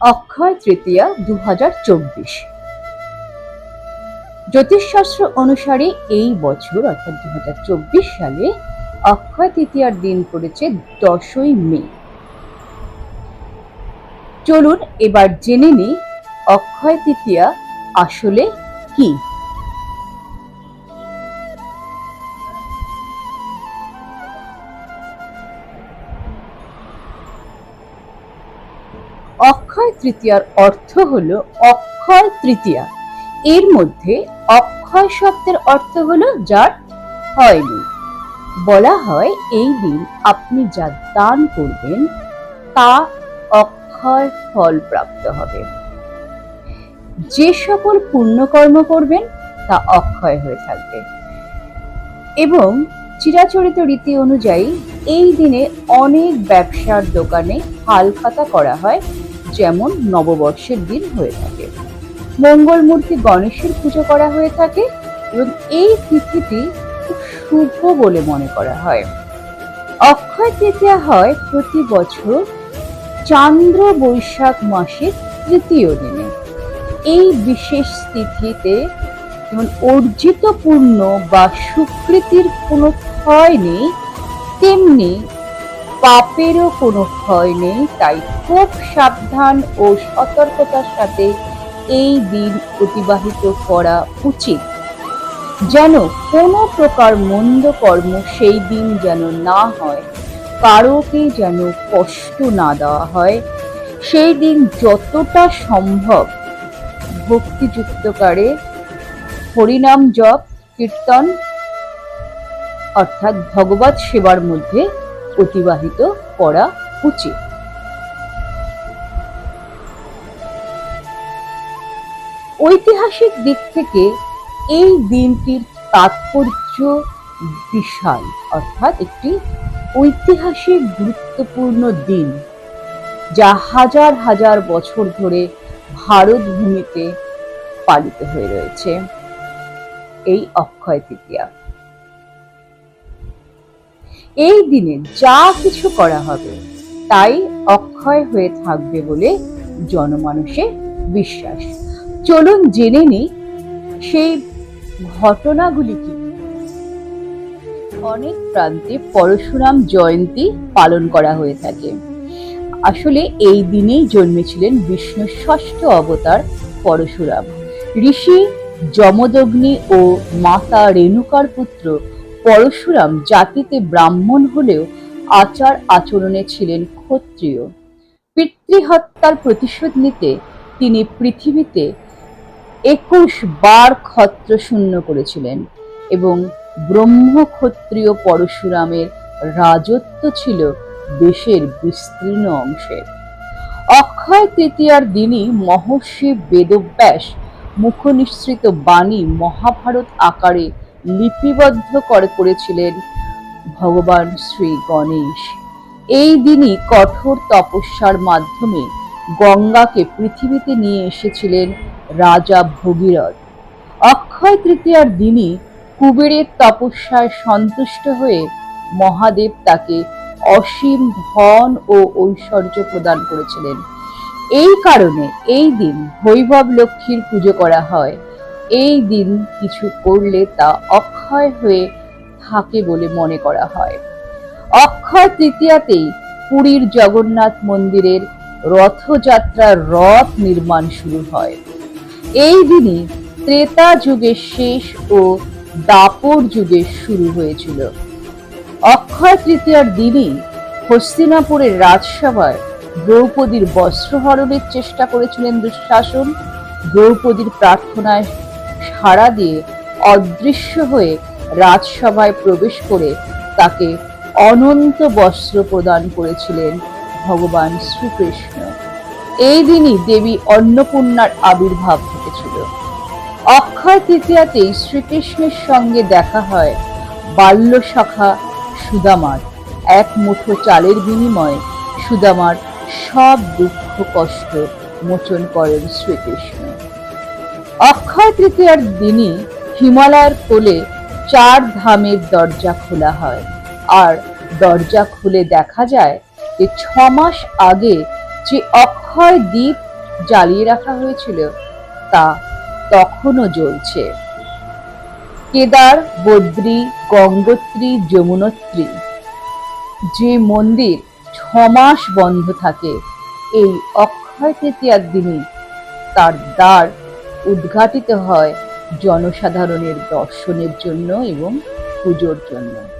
অক্ষয় তৃতীয়া দু হাজার চব্বিশ। জ্যোতিষশাস্ত্র অনুসারে এই বছর, অর্থাৎ দু হাজার চব্বিশ সালে, অক্ষয় তৃতীয়ার দিন পড়েছে দশই মে। চলুন এবার জেনে নিই অক্ষয় তৃতীয়া আসলে কি। অক্ষয় তৃতীয়ার অর্থ হলো অক্ষয় তৃতীয়া। এর মধ্যে অক্ষয় শব্দের অর্থ হলো যার হয়নি। বলা হয় এই দিন আপনি যা দান করবেন, তা অক্ষয় ফল প্রাপ্ত হবে। যে সকল পুণ্যকর্ম করবেন, তা অক্ষয় হয়ে থাকবে। এবং চিরাচরিত রীতি অনুযায়ী এই দিনে অনেক ব্যবসার দোকানে হালখাতা করা হয়। যেমন নববর্ষের দিন হয়ে থাকে। মঙ্গল মূর্তি গণেশের পুজো করা হয়ে থাকে এবং এই তিথিটি খুব শুভ বলে মনে করা হয়। অক্ষয় তৃতীয়া হয় প্রতি বছর চান্দ্র বৈশাখ মাসের তৃতীয় দিনে। এই বিশেষ তিথিতে যেমন অর্জিত পুণ্য বা সুকৃতির কোনো ক্ষয় নেই, তেমনি পাপেরও কোনো ক্ষয় নেই, তাই খুব সাবধান ও সতর্কতার সাথে এই দিন অতিবাহিত করা উচিত। যেন কোনো প্রকার মন্দ কর্ম সেই দিন যেন না হয়, কারোকে যেন কষ্ট না দেওয়া হয়, সেই দিন যতটা সম্ভব ভক্তিযুক্তকারে হরিনাম জপ, কীর্তন, অর্থাৎ ভগবত সেবার মধ্যে অতিবাহিত করা উচিত। ঐতিহাসিক দিক থেকে এই দিনটির তাৎপর্য বিশাল, অর্থাৎ একটি ঐতিহাসিক গুরুত্বপূর্ণ দিন, যা হাজার হাজার বছর ধরে ভারত ভূমিতে পালিত হয়ে রয়েছে। এই অক্ষয় তৃতীয়া। এই দিনে যা কিছু করা হবে, তাই অক্ষয় হয়ে থাকবে বলে জনমানুষের বিশ্বাস। চলুন জেনে নিই সেই ঘটনাগুলি কি অনেক প্রান্তে পরশুরাম জয়ন্তী পালন করা হয়ে থাকে। আসলে এই দিনেই জন্মেছিলেন বিষ্ণুর ষষ্ঠ অবতার পরশুরাম। ঋষি যমদগ্নি ও মাতা রেণুকার পুত্র পরশুরাম জাতিতে ব্রাহ্মণ হলেও আচার আচরণে ছিলেন ক্ষত্রিয়। পিতৃহত্যার প্রতিশোধ নিতে তিনি পৃথিবীতে একুশ বার ক্ষত্র শূন্য করেছিলেন এবং ব্রহ্ম ক্ষত্রিয় পরশুরামের রাজত্ব ছিল দেশের বিস্তীর্ণ অংশে। অক্ষয় তৃতীয়ার দিনই মহর্ষি বেদব্যাস মুখনিসৃত বাণী মহাভারত আকারে লিপিবদ্ধ করে করেছিলেন ভগবান শ্রী গণেশ। এই দিনই কঠোর তপস্যার মাধ্যমে গঙ্গাকে পৃথিবীতে নিয়ে এসেছিলেন রাজা ভগীরথ। অক্ষয় তৃতীয়ার দিনই কুবেরের তপস্যায় সন্তুষ্ট হয়ে মহাদেব তাকে অসীম ধন ও ঐশ্বর্য প্রদান করেছিলেন। এই কারণে এই দিন বৈভব লক্ষ্মীর পুজো করা হয়। এই দিন কিছু করলে তা অক্ষয় হয়ে থাকে বলে মনে করা হয়। অক্ষয় তৃতীয়াতেই পুরীর জগন্নাথ মন্দিরের রথযাত্রার রথ নির্মাণ শুরু হয়। এই দিনই ত্রেতা যুগের শেষ ও দাপর যুগের শুরু হয়েছিল। অক্ষয় তৃতীয়ার দিনই হস্তিনাপুরের রাজসভায় দ্রৌপদীর বস্ত্রহরণের চেষ্টা করেছিলেন দুঃশাসন। দ্রৌপদীর প্রার্থনায় সাড়া দিয়ে অদৃশ্য হয়ে রাজসভায় প্রবেশ করে তাকে অনন্ত বস্ত্র প্রদান করেছিলেন ভগবান শ্রীকৃষ্ণ। এই দিনই দেবী অন্নপূর্ণার আবির্ভাব ঘটেছিল। অক্ষয় তৃতীয়াতেই শ্রীকৃষ্ণের সঙ্গে দেখা হয় বাল্য শাখা সুদামার। এক মুঠো চালের বিনিময়ে সুদামার সব দুঃখ কষ্ট মোচন করেন শ্রীকৃষ্ণ। অক্ষয় তৃতীয়ার দিনই হিমালয়ের কোলে চার ধামের দরজা খোলা হয়। আর দরজা খুলে দেখা যায় যে ছ মাস আগে যে অক্ষয় দ্বীপ জ্বালিয়ে রাখা হয়েছিল, তা তখনও জ্বলছে। কেদার, বদ্রী, গঙ্গোত্রী, যমুনোত্রী, যে মন্দির ছমাস বন্ধ থাকে, এই অক্ষয় তৃতীয়ার দিনই তার দ্বার উদ্ঘাটিত হয় জনসাধারণের দর্শনের জন্য এবং পুজোর জন্য।